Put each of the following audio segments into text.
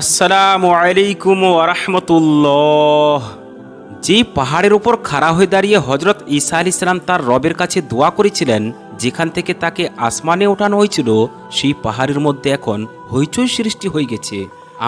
আসসালামু আলাইকুম আরহামতুল্লাহ যে পাহাড়ের উপর খাড়া হয়ে দাঁড়িয়ে হজরত ঈসা আল ইসলাম তার রবের কাছে দোয়া করেছিলেন, যেখান থেকে তাকে আসমানে ওঠানো হয়েছিল, সেই পাহাড়ের মধ্যে এখন হইচই সৃষ্টি হয়ে গেছে।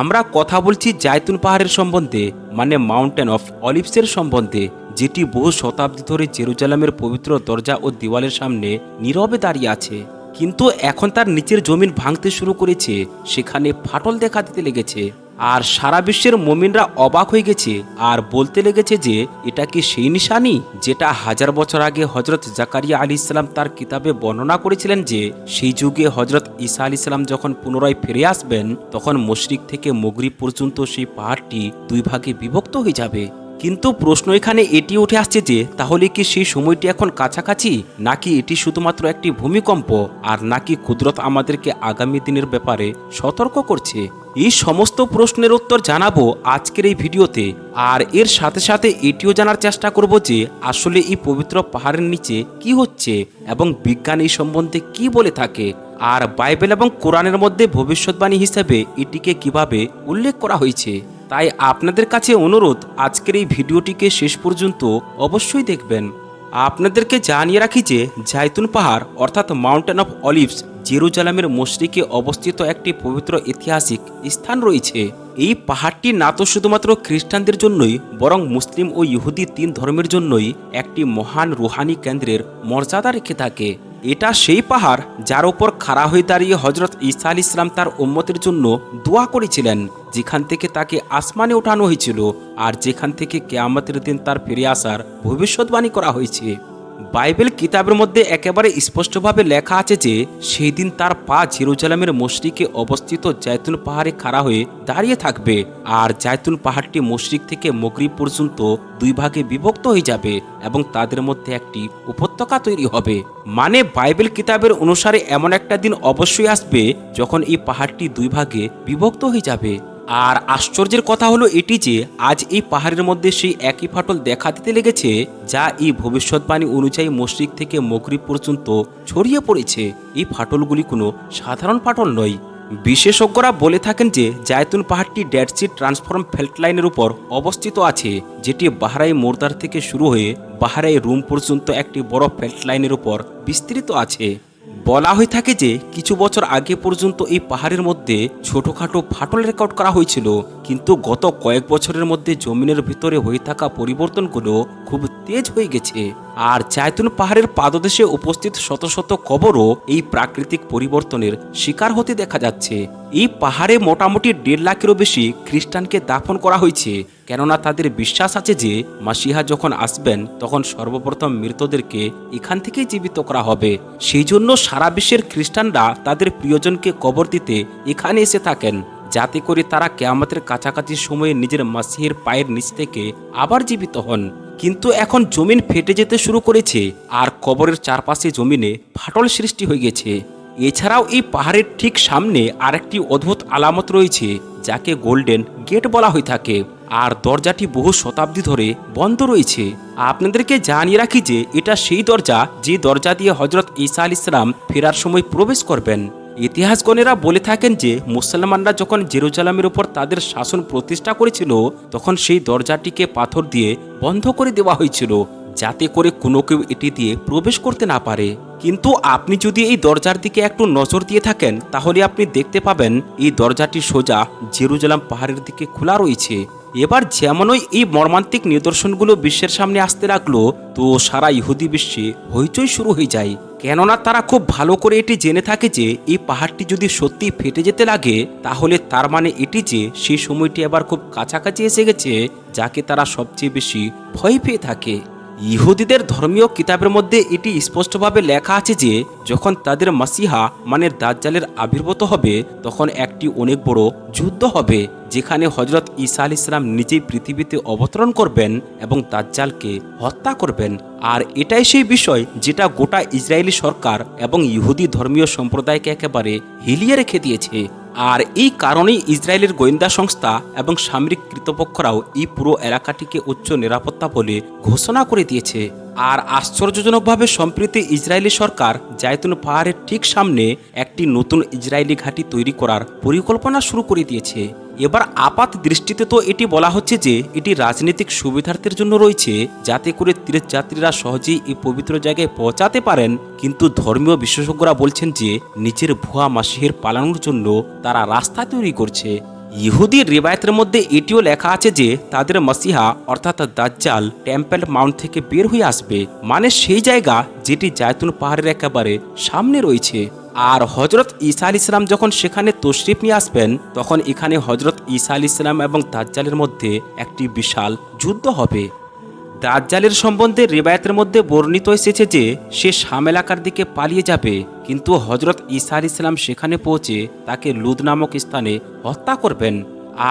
আমরা কথা বলছি জায়তুন পাহাড়ের সম্বন্ধে মানে মাউন্টেন অফ অলিভসের সম্বন্ধে, যেটি বহু শতাব্দী ধরে জেরুজালামের পবিত্র দরজা ও দেওয়ালের সামনে নীরবে দাঁড়িয়ে আছে। কিন্তু এখন তার নিচের জমিন ভাঙতে শুরু করেছে। সেখানে ফাটল দেখা দিতে লেগেছে। আর সারা বিশ্বের মমিনরা অবাক হয়ে গেছে আর বলতে লেগেছে যে, এটা কি সেই নিশানি যেটা হাজার বছর আগে হজরত জাকারিয়া আলী ইসলাম তার কিতাবে বর্ণনা করেছিলেন যে, সেই যুগে হজরত ঈসা আলী ইসলাম যখন পুনরায় ফিরে আসবেন, তখন মশরিক থেকে মগরিব পর্যন্ত সেই পাহাড়টি দুই ভাগে বিভক্ত হয়ে যাবে। কিন্তু প্রশ্ন এখানে এটি উঠে আসছে যে, তাহলে কি সেই সময়টি এখন কাছাকাছি? নাকি এটি শুধুমাত্র একটি ভূমিকম্প? আর নাকি কুদরত আমাদেরকে আগামী দিনের ব্যাপারে সতর্ক করছে? এই সমস্ত প্রশ্নের উত্তর জানাব আজকের এই ভিডিওতে। আর এর সাথে সাথে এটিও জানার চেষ্টা করব যে, আসলে এই পবিত্র পাহাড়ের নিচে কি হচ্ছে? এবং বিজ্ঞান এই সম্বন্ধে কি বলে থাকে? আর বাইবেল এবং কোরআনের মধ্যে ভবিষ্যৎবাণী হিসেবে এটিকে কীভাবে উল্লেখ করা হয়েছে? তাই আপনাদের কাছে অনুরোধ, আজকের এই ভিডিওটিকে শেষ পর্যন্ত অবশ্যই দেখবেন। আপনাদেরকে জানিয়ে রাখি যে, জাইতুন পাহাড়, অর্থাৎ মাউন্টেন অফ অলিভস জেরুজালামের মসজিদে অবস্থিত একটি পবিত্র ঐতিহাসিক স্থান রয়েছে। এই পাহাড়টি না তো শুধুমাত্র খ্রিস্টানদের জন্যই, বরং মুসলিম ও ইহুদি তিন ধর্মের জন্যই একটি মহান রুহানি কেন্দ্রের মর্যাদা রেখে থাকে। এটা সেই পাহাড় যার উপর খাড়া হয়ে দাঁড়িয়ে হজরত ঈসা আল ইসলাম তার উম্মতের জন্য দোয়া করেছিলেন, যেখান থেকে তাকে আসমানে ওঠানো হয়েছিল, আর যেখান থেকে কেয়ামতের দিন তার ফিরে আসার ভবিষ্যৎবাণী করা হয়েছে। বাইবেল কিতাবের মধ্যে একেবারে স্পষ্টভাবে লেখা আছে যে সেই দিন তার পা জেরুজালামের মশরিকে অবস্থিত জায়তুন পাহাড়ে খাড়া হয়ে দাঁড়িয়ে থাকবে, আর জায়তুন পাহাড়টি মশরিক থেকে মগরিব পর্যন্ত দুই ভাগে বিভক্ত হয়ে যাবে এবং তাদের মধ্যে একটি উপত্যকা তৈরি হবে। মানে বাইবেল কিতাবের অনুসারে এমন একটা দিন অবশ্যই আসবে যখন এই পাহাড়টি দুই ভাগে বিভক্ত হয়ে যাবে। আর আশ্চর্যের কথা হলো এটি যে, আজ এই পাহাড়ের মধ্যে সেই একই ফাটল দেখা দিতে লেগেছে, যা এই ভবিষ্যৎবাণী অনুযায়ী মসজিদ থেকে মগরিব পর্যন্ত ছড়িয়ে পড়েছে। এই ফাটলগুলি কোনো সাধারণ ফাটল নয়। বিশেষজ্ঞরা বলে থাকেন যে, জায়তুন পাহাড়টি ড্যাডসি ট্রান্সফর্ম ফেল্ট লাইনের উপর অবস্থিত আছে, যেটি বাহারাই মোরদার থেকে শুরু হয়ে বাহারাই রুম পর্যন্ত একটি বড় ফেল্ট লাইনের উপর বিস্তৃত আছে। বলা হয়ে থাকে যে কিছু বছর আগে পর্যন্ত এই পাহাড়ের মধ্যে ছোটখাটো ফাটল রেকর্ড করা হয়েছিল। কিন্তু গত কয়েক বছরের মধ্যে জমিনের ভিতরে হয়ে থাকা পরিবর্তনগুলো খুব তেজ হয়ে গেছে। আর জায়তুন পাহাড়ের পাদদেশে উপস্থিত শত শত কবরও এই প্রাকৃতিক পরিবর্তনের শিকার হতে দেখা যাচ্ছে। এই পাহাড়ে মোটামুটি দেড় লাখেরও বেশি খ্রিস্টানকে দাফন করা হয়েছে। কেননা তাদের বিশ্বাস আছে যে, মাসিহা যখন আসবেন, তখন সর্বপ্রথম মৃতদেরকে এখান থেকেই জীবিত করা হবে। সেই জন্য সারা বিশ্বের খ্রিস্টানরা তাদের প্রিয়জনকে কবর দিতে এখানে এসে থাকেন। যাতে করে তারা কেয়ামতের কাছাকাছি সময়ে নিজের মাসিহের পায়ের নিচ থেকে আবার জীবিত হন। কিন্তু এখন জমিন ফেটে যেতে শুরু করেছে আর কবরের চারপাশে জমিনে ফাটল সৃষ্টি হয়ে গেছে। এছাড়াও এই পাহাড়ের ঠিক সামনে আরেকটি অদ্ভুত আলামত রয়েছে, যাকে গোল্ডেন গেট বলা হয়ে থাকে। আর দরজাটি বহু শতাব্দী ধরে বন্ধ রয়েছে। আপনাদেরকে জানিয়ে রাখি যে এটা সেই দরজা যে দরজা দিয়ে হজরত ঈসা আল ইসলাম ফেরার সময় প্রবেশ করবেন। ইতিহাসগণেরা বলে থাকেন যে, মুসলমানরা যখন জেরুজালামের উপর তাদের শাসন প্রতিষ্ঠা করেছিল, তখন সেই দরজাটিকে পাথর দিয়ে বন্ধ করে দেওয়া হয়েছিল, যাতে করে কোনো কেউ এটি দিয়ে প্রবেশ করতে না পারে। কিন্তু আপনি যদি এই দরজার দিকে একটু নজর দিয়ে থাকেন, তাহলে আপনি দেখতে পাবেন এই দরজাটি সোজা জেরুজালাম পাহাড়ের দিকে খোলা রয়েছে। এবার যেমনই এই মর্মান্তিক নিদর্শনগুলো বিশ্বের সামনে আসতে লাগল, তো সারা ইহুদি বিশ্বে হইচই শুরু হয়ে যায়। কেননা তারা খুব ভালো করে এটি জেনে থাকে যে, এই পাহাড়টি যদি সত্যি ফেটে যেতে লাগে, তাহলে তার মানে এটি যে সেই সময়টি আবার খুব কাছাকাছি এসে গেছে, যাকে তারা সবচেয়ে বেশি ভয় পেয়ে থাকে। ইহুদিদের ধর্মীয় কিতাবের মধ্যে এটি স্পষ্টভাবে লেখা আছে যে, যখন তাদের মাসিহা মানে দাজ্জালের আবির্ভূত হবে, তখন একটি অনেক বড় যুদ্ধ হবে, যেখানে হজরত ঈসা আল ইসলাম নিজেই পৃথিবীতে অবতরণ করবেন এবং দাজ্জালকে হত্যা করবেন। আর এটাই সেই বিষয় যেটা গোটা ইসরায়েলি সরকার এবং ইহুদি ধর্মীয় সম্প্রদায়কে একেবারে হিলিয়ে রেখে দিয়েছে। আর এই কারণেই ইসরায়েলের গোয়েন্দা সংস্থা এবং সামরিক কৃতপক্ষরাও এই পুরো এলাকাটিকে উচ্চ নিরাপত্তা বলে ঘোষণা করে দিয়েছে। আর আশ্চর্যজনকভাবে সম্প্রতি ইসরায়েলি সরকার জায়তুন পাহাড়ের ঠিক সামনে একটি নতুন ইসরায়েলি ঘাঁটি তৈরি করার পরিকল্পনা শুরু করে দিয়েছে। এবার আপাত দৃষ্টিতে তো এটি বলা হচ্ছে যে এটি রাজনৈতিক সুবিধার্থের জন্য রয়েছে, যাতে করে তীর্থযাত্রীরা সহজেই এই পবিত্র জায়গায় পৌঁছাতে পারেন। কিন্তু ধর্মীয় বিশেষজ্ঞরা বলছেন যে নিজের ভুয়া মাসিহের পালানোর জন্য তারা রাস্তা তৈরি করছে। ইহুদি রেবায়তের মধ্যে এটিও লেখা আছে যে তাদের মাসিহা, অর্থাৎ দাজ্জাল, টেম্পেল মাউন্ট থেকে বের হয়ে আসবে। মানে সেই জায়গা যেটি জায়তুন পাহাড়ের একেবারে সামনে রয়েছে। আর হজরত ঈসা আল ইসলাম যখন সেখানে তশরিফ নিয়ে আসবেন, তখন এখানে হজরত ঈসা আল ইসলাম এবং দাজ্জালের মধ্যে একটি বিশাল যুদ্ধ হবে। দাজ্জালের সম্বন্ধে রেবায়তের মধ্যে বর্ণিত এসেছে যে, সে শাম এলাকার দিকে পালিয়ে যাবে, কিন্তু হজরত ঈসা আল ইসলাম সেখানে পৌঁছে তাকে লুদ নামক স্থানে হত্যা করবেন।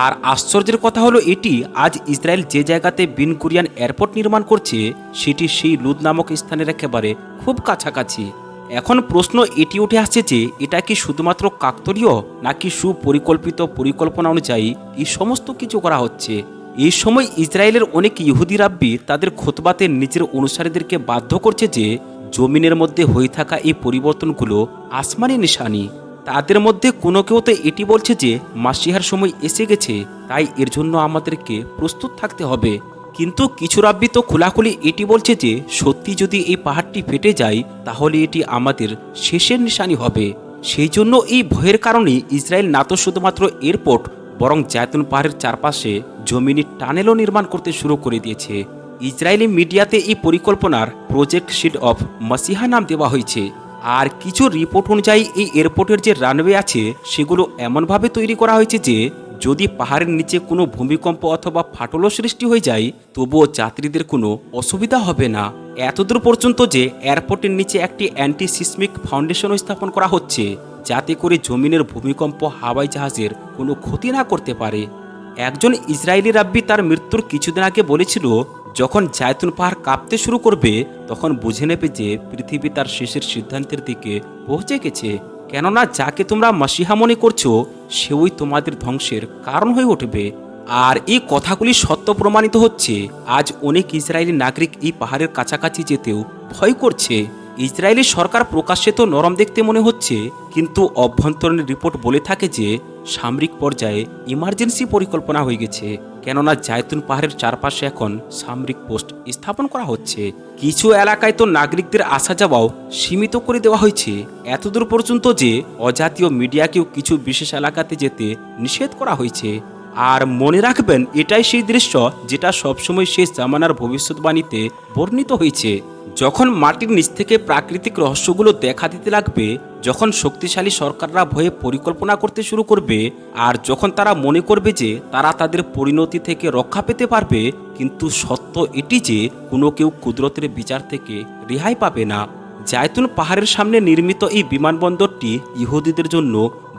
আর আশ্চর্যের কথা হলো এটি, আজ ইসরায়েল যে জায়গাতে বিন কুরিয়ান এয়ারপোর্ট নির্মাণ করছে, সেটি সেই লুদ নামক স্থানের একেবারে খুব কাছাকাছি। এখন প্রশ্ন এটি উঠে আসছে যে, এটা কি শুধুমাত্র কাকতলীয় নাকি সুপরিকল্পিত পরিকল্পনা অনুযায়ী এই সমস্ত কিছু করা হচ্ছে? এই সময় ইসরায়েলের অনেক ইহুদি রাব্বি তাদের খোতবাতে নিজের অনুসারীদেরকে বাধ্য করছে যে, জমিনের মধ্যে হয়ে থাকা এই পরিবর্তনগুলো আসমানি নিশানি। তাদের মধ্যে কোনো কেউ তো এটি বলছে যে, মাসিহার সময় এসে গেছে, তাই এর জন্য আমাদেরকে প্রস্তুত থাকতে হবে। কিন্তু কিছু রাব্বি তো খোলাখুলি এটি বলছে যে, সত্যি যদি এই পাহাড়টি ফেটে যায়, তাহলে এটি আমাদের শেষের নিশানি হবে। সেই জন্য এই ভয়ের কারণে ইসরায়েল না তো শুধুমাত্র এয়ারপোর্ট, বরং জায়তুন পাহাড়ের চারপাশে জমিনি টানেলও নির্মাণ করতে শুরু করে দিয়েছে। ইসরায়েলি মিডিয়াতে এই পরিকল্পনার প্রজেক্ট শিট অফ মাসিহা নাম দেওয়া হয়েছে। আর কিছু রিপোর্ট অনুযায়ী এই এয়ারপোর্টের যে রানওয়ে আছে, সেগুলো এমনভাবে তৈরি করা হয়েছে যে যদি পাহাড়ের নিচে কোনো ভূমিকম্প অথবা ফাটলও সৃষ্টি হয়ে যায়, তবুও যাত্রীদের কোনো অসুবিধা হবে না। এতদূর পর্যন্ত যে এয়ারপোর্টের নিচে একটি অ্যান্টি সিসমিক ফাউন্ডেশনও স্থাপন করা হচ্ছে, যাতে করে জমিনের ভূমিকম্প হাওয়াই জাহাজের কোনো ক্ষতি না করতে পারে। একজন ইসরায়েলি রাব্বি তার মৃত্যুর কিছুদিন আগে বলেছিল, যখন জায়তুন পাহাড় কাঁপতে শুরু করবে, তখন বুঝে নেবে যে পৃথিবী তার শেষের সিদ্ধান্তের দিকে পৌঁছে গেছে। কেননা যাকে তোমরা মাসিহা মনে করছ, সেওই তোমাদের ধ্বংসের কারণ হয়ে উঠবে। আর এই কথাগুলি সত্য প্রমাণিত হচ্ছে, আজ অনেক ইসরায়েলি নাগরিক এই পাহাড়ের কাছাকাছি যেতেও ভয় করছে। ইসরায়েলি সরকার প্রকাশ্যে তো নরম দেখতে মনে হচ্ছে, কিন্তু অভ্যন্তরীণ রিপোর্ট বলে থাকে যে, সামরিক পর্যায়ে ইমার্জেন্সি পরিকল্পনা হয়ে গেছে। কেননা জায়তুন পাহাড়ের চারপাশে এখন সামরিক পোস্ট স্থাপন করা হচ্ছে। কিছু এলাকায় তো নাগরিকদের আসা যাওয়াও সীমিত করে দেওয়া হয়েছে। এতদূর পর্যন্ত যে অজাতীয় মিডিয়াকেও কিছু বিশেষ এলাকাতে যেতে নিষেধ করা হয়েছে। আর মনে রাখবেন, এটাই সেই দৃশ্য যেটা সবসময় শেষ জামানার ভবিষ্যৎবাণীতে বর্ণিত হয়েছে। যখন মাটির নিচ থেকে প্রাকৃতিক রহস্যগুলো দেখা দিতে লাগবে যখন শক্তিশালী সরকাররা ভয়ে পরিকল্পনা করতে শুরু করবে আর যখন তারা মনে করবে যে তারা তাদের পরিণতি থেকে রক্ষা পেতে পারবে, কিন্তু সত্য এটি যে কোনো কেউ কুদরতের বিচার থেকে রেহাই পাবে না। জায়তুন পাহাড়ের সামনে নির্মিত এই বিমানবন্দরটি ইহুদিদের জন্য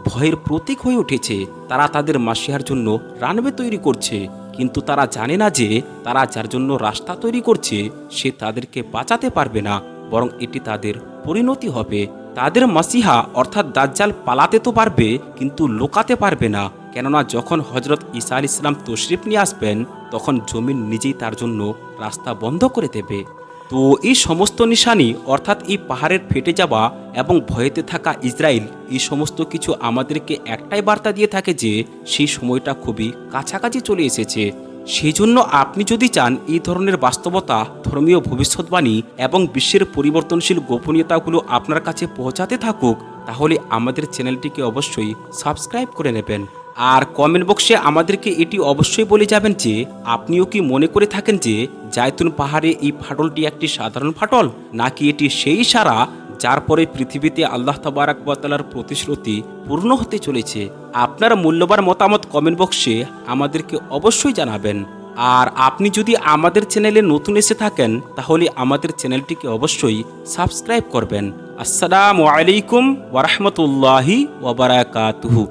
ভয়ের প্রতীক হয়ে উঠেছে। তারা তাদের মাসিহার জন্য রানওয়ে তৈরি করছে, কিন্তু তারা জানে না যে তারা যার জন্য রাস্তা তৈরি করছে, সে তাদেরকে বাঁচাতে পারবে না, বরং এটি তাদের পরিণতি হবে। তাদের মাসিহা অর্থাৎ দাজ্জাল পালাতে তো পারবে, কিন্তু লোকাতে পারবে না। কেননা যখন হজরত ঈসা আল ইসলাম তশরিফ নিয়ে আসবেন, তখন জমিন নিজেই তার জন্য রাস্তা বন্ধ করে দেবে। তো এই সমস্ত নিশানি, অর্থাৎ এই পাহাড়ের ফেটে যাওয়া এবং ভয়েতে থাকা ইসরায়েল এই সমস্ত কিছু আমাদেরকে একটাই বার্তা দিয়ে থাকে যে, সেই সময়টা খুবই কাছাকাছি চলে এসেছে। সেই জন্য আপনি যদি চান এই ধরনের বাস্তবতা, ধর্মীয় ভবিষ্যৎবাণী এবং বিশ্বের পরিবর্তনশীল গোপনীয়তাগুলো আপনার কাছে পৌঁছাতে থাকুক, তাহলে আমাদের চ্যানেলটিকে অবশ্যই সাবস্ক্রাইব করে নেবেন। আর কমেন্ট বক্সে আমাদেরকে এটি অবশ্যই বলে যাবেন যে, আপনিও কি মনে করে থাকেন যে, জায়তুন পাহাড়ে এই ফাটলটি একটি সাধারণ ফাটল? নাকি এটি সেই সারা যার পরে পৃথিবীতে আল্লাহ তাবারাকবাতালার প্রতিশ্রুতি পূর্ণ হতে চলেছে, আপনার মূল্যবান মতামত কমেন্ট বক্সে আমাদেরকে অবশ্যই জানাবেন। আর আপনি যদি আমাদের চ্যানেলে নতুন এসে থাকেন, তাহলে আমাদের চ্যানেলটিকে অবশ্যই সাবস্ক্রাইব করবেন। আসসালামু আলাইকুম ওরহমতুল্লাহি ওবরাকাতুহু